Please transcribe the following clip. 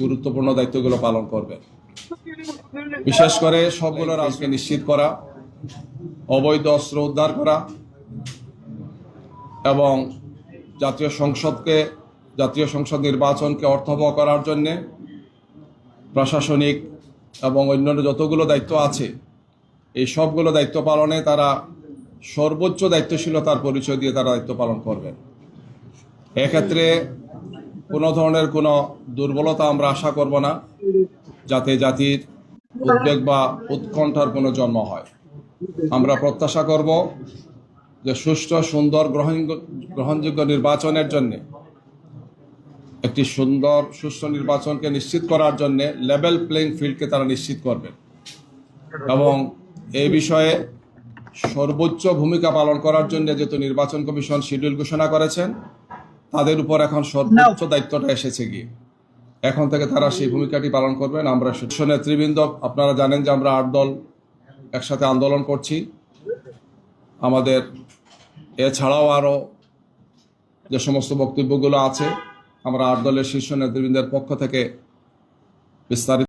গুরুত্বপূর্ণ দায়িত্বগুলো পালন করবে। বিশেষ করে সবগুলো রাজকে নিশ্চিত করা, অবৈধ অস্ত্র উদ্ধার করা এবং জাতীয় সংসদকে, জাতীয় সংসদ নির্বাচনকে অর্থবহ করার জন্যে প্রশাসনিক এবং অন্যান্য যতগুলো দায়িত্ব আছে, এই সবগুলো দায়িত্ব পালনে তারা সর্বোচ্চ দায়িত্বশীলতার পরিচয় দিয়ে তারা দায়িত্ব পালন করবেন। এক্ষেত্রে কোনো ধরনের কোনো দুর্বলতা আমরা আশা করব না যাতে জাতির উদ্বেগ বা উৎকণ্ঠার কোনো জন্ম হয়। আমরা প্রত্যাশা করব যে সুষ্ঠু, সুন্দর গ্রহণ গ্রহণযোগ্য নির্বাচনের জন্য, একটি সুন্দর, সুষ্ঠু নির্বাচনকে নিশ্চিত করার জন্য লেভেল প্লেইং ফিল্ডকে তারা নিশ্চিত করবেন। এবং এই বিষয়ে সর্বোচ্চ ভূমিকা পালন করার জন্য যেহেতু নির্বাচন কমিশন শিডিউল ঘোষণা করেছেন তাদের উপর এখন সর্বোচ্চ দায়িত্বটা এসেছে গিয়ে এখন থেকে তারা সেই ভূমিকাটি পালন করবেন। আমরা শীর্ষ নেতৃবৃন্দ আপনারা জানেন যে আমরা আট দল একসাথে আন্দোলন করছি। আমাদের এছাড়াও আরও যে সমস্ত বক্তব্যগুলো আছে আমরা আট দলের শীর্ষ নেতৃবৃন্দের পক্ষ থেকে বিস্তারিত